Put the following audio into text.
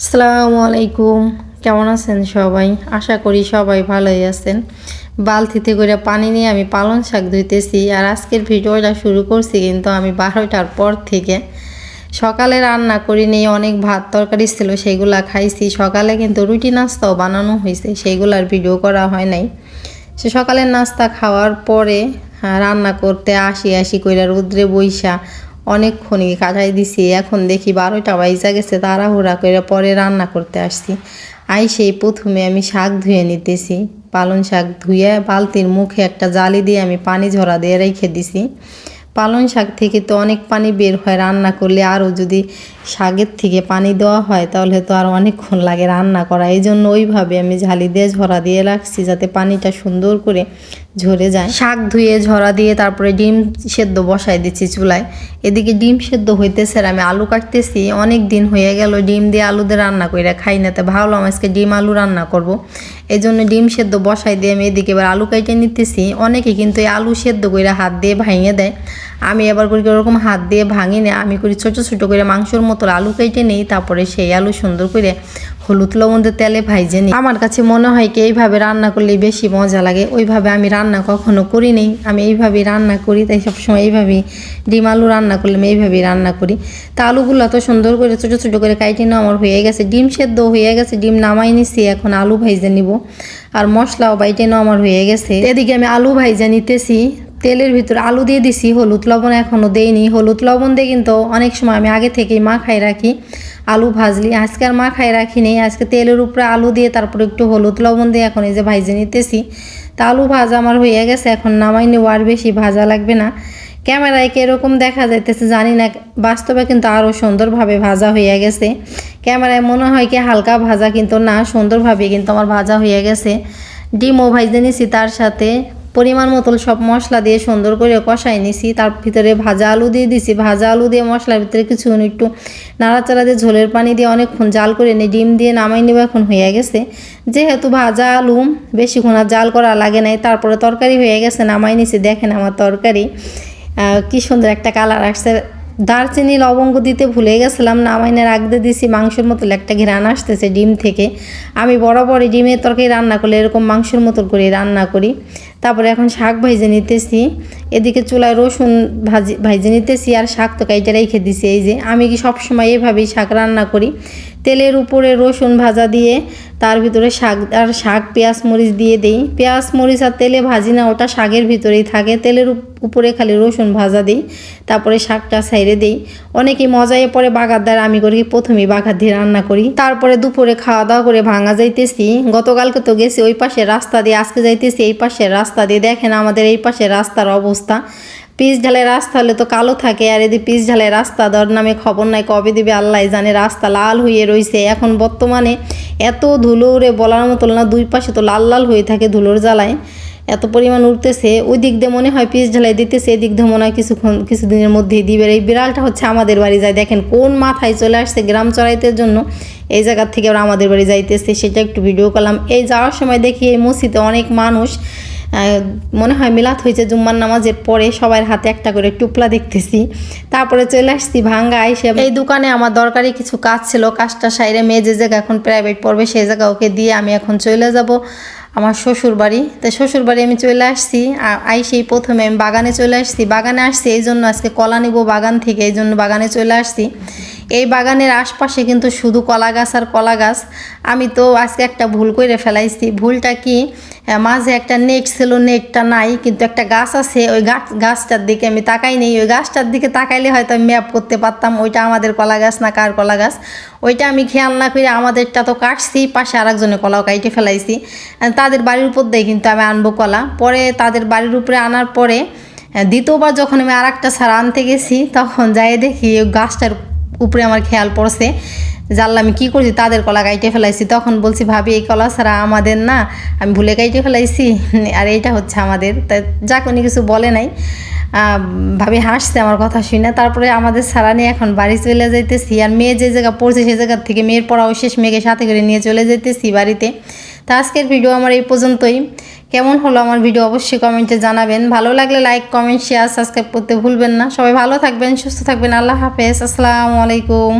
আসসালামু আলাইকুম। কেমন আছেন সবাই? আশা করি সবাই ভালোই আছেন। বালতিতে করে পানি নিয়ে আমি পালং শাক ধুইতেছি আর আজকের ভিডিওটা শুরু করছি কিন্তু আমি বারোটার পর থেকে। সকালে রান্না করি নিয়ে অনেক ভাত তরকারি ছিল সেগুলা খাইছি। সকালে কিন্তু রুটি নাস্তাও বানানো হয়েছে সেগুলার ভিডিও করা হয় নাই। সে সকালের নাস্তা খাওয়ার পরে হ্যাঁ, রান্না করতে আসি আসি কইরা রুদ্রে বইসা অনেকক্ষণই কাটাই দিছি। এখন দেখি বারোটা বাইজা গেছে, তাড়াহুড়া করে পরে রান্না করতে আসছি। আই সেই প্রথমে আমি শাক ধুয়ে নিতেছি। পালং শাক ধুয়ে বালতির মুখে একটা জালি দিয়ে আমি পানি ঝরা দিয়ে রেখে দিছি। পালং শাক থেকে তো অনেক পানি বের হয়, রান্না করলে আরও যদি শাকের থেকে পানি দেওয়া হয় তাহলে তো আর অনেকক্ষণ লাগে রান্না করা। এই জন্য ওইভাবে আমি ঝালি দিয়ে ঝরা দিয়ে রাখছি যাতে পানিটা সুন্দর করে ঝরে যায়। শাক ধুয়ে, ঝরা দিয়ে তারপরে ডিম সেদ্ধ বসাই দিচ্ছি চুলায়। এদিকে ডিম সেদ্ধ হইতেছে আর আমি আলু কাটতেছি। অনেক দিন হয়ে গেল ডিম দিয়ে আলু দিয়ে রান্না করে খাই না, তো ভাবলাম আজকে ডিম আলু রান্না করব। এই জন্য ডিম সেদ্ধ বসাই দিয়ে আমি এদিকে এবার আলু কাইটে নিতেছি। অনেকে কিন্তু এই আলু সেদ্ধ করে হাত দিয়ে ভাঙিয়ে দেয়। আমি এবার করি ওরকম হাত দিয়ে ভাঙি না আমি করি ছোটো ছোটো করে মাংসর মতো আলু কেটে নিই, তারপরে সেই আলু সুন্দর করে হলুদ লবণের তেলে ভাইজে নিই আমার কাছে মনে হয় কি, এইভাবে রান্না করলে বেশি মজা লাগে। ওইভাবে আমি রান্না কখনো করি নেই। আমি এইভাবেই রান্না করি, তাই সবসময় এইভাবেই ডিম আলু রান্না করলে আমি এইভাবেই রান্না করি। তা আলুগুলো তো সুন্দর করে ছোটো ছোটো করে কাইটে নেওয়া আমার হয়ে গেছে। ডিম সেদ্ধ হয়ে গেছে, ডিম নামাই নিছি, এখন আলু ভাইজে নিব। আর মশলাও বাইটে নেওয়া আমার হয়ে গেছে। এদিকে আমি আলু ভাইজে নিতেছি। তেলের ভিতরে আলু দিয়ে দিছি, হলুদ লবণ এখনও দেইনি। হলুদ লবণ দিয়ে কিন্তু অনেক সময় আমি আগে থেকেই মাখাই রাখি। আলু ভাজলি। আজকে আর মা খাই রাখি নেই আজকে তেলের উপরে আলু দিয়ে তারপরে একটু হলুদ লবণ দিয়ে এখন এই যে ভাইজে নিতেছি। তা আলু ভাজা আমার হয়ে গেছে, এখন নামাই নেব আর বেশি ভাজা লাগবে না। ক্যামেরায় কীরকম দেখা যাইতেছে জানি না, বাস্তবে কিন্তু আরও সুন্দরভাবে ভাজা হয়ে গেছে। ক্যামেরায় মনে হয় কি হালকা ভাজা, কিন্তু না, সুন্দরভাবে কিন্তু আমার ভাজা হয়ে গেছে। ডিমও ভাইজে নিছি তার সাথে। পরিমাণ মতন সব মশলা দিয়ে সুন্দর করে কষাই নিছি। তার ভিতরে ভাজা আলু দিয়ে দিছি। ভাজা আলু দিয়ে মশলার ভিতরে কিছুক্ষণ একটু নাড়াচাড়া দিয়ে ঝোলের পানি দিয়ে অনেকক্ষণ জাল করে নিই ডিম দিয়ে নামাই নেব, এখন হয়ে গেছে। যেহেতু ভাজা আলু বেশিক্ষণ আর জাল করা লাগে নাই। তারপরে তরকারি হয়ে গেছে, নামাই নিছি। দেখেন আমার তরকারি কি সুন্দর একটা কালার আসছে। দারচিনি, লবঙ্গ দিতে ভুলে গেছিলাম নামাইনে রাখতে দিছি। মাংসের মতো একটা ঘেরান আসতেছে ডিম থেকে। আমি বরাবরই ডিমের তরকারি রান্না করলে এরকম মাংসের মতো করে রান্না করি। তারপরে এখন শাক ভাইজে নিতেছি। এদিকে চুলায় রসুন ভাজি ভাইজে নিতেছি আর শাক তো কাইটা রেখে দিছি। এই যে আমি কি সবসময় এভাবেই শাক রান্না করি। তেলের উপরে রসুন ভাজা দিয়ে তার ভিতরে শাক আর শাক, পেঁয়াজ মরিচ দিয়ে দিই। পেঁয়াজ, মরিচ আর তেলে ভাজি না, ওটা শাকের ভিতরেই থাকে। তেলের উপরে খালি রসুন ভাজা দিই, তারপরে শাকটা সাইডে দিই। অনেকেই মজায় পরে বাগার দ্বারা আমি করি, প্রথমেই বাগার দিয়ে রান্না করি। তারপরে দুপুরে খাওয়া দাওয়া করে ভাঙা যাইতেছি। গতকালকে তো গেছি ওই পাশে রাস্তা দিয়ে, আজকে যাইতেছি এই পাশের রাস্তা দিয়ে দেখেন আমাদের এই পাশে রাস্তার অবস্থা। পিচ ঢালাই রাস্তা হলে তো কালো থাকে, আর এদিকে পিচ ঢালাই রাস্তা দর নামে খবর নাই, কবে দিবে আল্লাহ জানে, রাস্তা লাল হয়ে রয়েছে এখন বর্তমানে এত ধুলোরে বলার মতো না, দুই পাশে তো লাল লাল হয়ে থাকে ধুলোর জ্বালায়। এত পরিমাণ উঠতেছে ওই দিক দিয়ে মনে হয় পিচ ঢালাই দিতেছে, এদিক দিয়ে মনে হয় কিছুক্ষণ, কিছুদিনের মধ্যেই দিবে। এই বিড়ালটা হচ্ছে আমাদের বাড়ি যায়, দেখেন কোন মাথায় চলে আসছে গ্রাম চড়াইতের জন্য, এই জায়গার থেকে আবার আমাদের বাড়ি যাইতেছে। সেটা একটু ভিডিও করলাম। এই যাওয়ার সময় দেখি এই মসজিদে অনেক মানুষ মনে হয় মিলাত হয়েছে, জুম্মার নামাজের পরে সবার হাতে একটা করে টুপলা দেখতেছি। তারপরে চলে আসছি ভাঙ্গা আইসে এই দোকানে আমার দরকারি কিছু কাজ ছিল, কাজটা সাইরে মেয়ে যে জায়গা এখন প্রাইভেট পড়বে সেই জায়গা ওকে দিয়ে আমি এখন চলে যাব আমার শ্বশুর বাড়ি তো শ্বশুর বাড়ি আমি চলে আসছি আইসেই প্রথমে আমি বাগানে চলে আসছি। বাগানে আসছি, এই জন্য আজকে কলা নিব বাগান থেকে, এই জন্য বাগানে চলে আসছি। এই বাগানের আশপাশে কিন্তু শুধু কলা গাছ আর কলা গাছ। আমি তো আজকে একটা ভুল করে ফেলাইছি। ভুলটা কি? মাঝে একটা নেট ছিল, নেটটা নাই, কিন্তু একটা গাছ আছে, ওই গাছ, গাছটার দিকে আমি তাকাই নেই। ওই গাছটার দিকে তাকাইলে হয়তো আমি ম্যাপ করতে পারতাম, ওইটা আমাদের কলা গাছ না কার কলা গাছ। ওইটা আমি খেয়াল না করে আমাদেরটা তো কাটছি, পাশে আরেকজনের কলাও কাইটে ফেলাইছি। তাদের বাড়ির উপর দিয়ে কিন্তু আমি আনব কলা। পরে তাদের বাড়ির উপরে আনার পরে দ্বিতীয়বার যখন আমি আর একটা সার আনতে গেছি, তখন যাই দেখি ওই গাছটার উপরে আমার খেয়াল পড়ছে। জানলা আমি কী করছি, তাদের কলা কাইটে ফেলাইছি। তখন বলছি, ভাবি, এই কলা ছাড়া আমাদের না, আমি ভুলে কাইটে ফেলাইছি। আর এইটা হচ্ছে আমাদের। তা যাক, উনি কিছু বলে নাই। ভাবি হাসছে, আমার কথা শুনে। তারপরে আমাদের সারা নিয়ে এখন বাড়ি চলে যাইতেছি। আর মেয়ে যে জায়গা পড়ছে সেই জায়গা থেকে মেয়ের পড়াও শেষ। মেয়েকে সাথে করে নিয়ে চলে যেতেছি বাড়িতে। তা আজকের ভিডিও আমার এই পর্যন্তই। কেমন হলো আমার ভিডিও অবশ্যই কমেন্টে জানাবেন। ভালো লাগলে লাইক কমেন্ট শেয়ার সাবস্ক্রাইব করতে ভুলবেন না। সবাই ভালো থাকবেন, সুস্থ থাকবেন। আল্লাহ হাফেজ। আসসালামু আলাইকুম।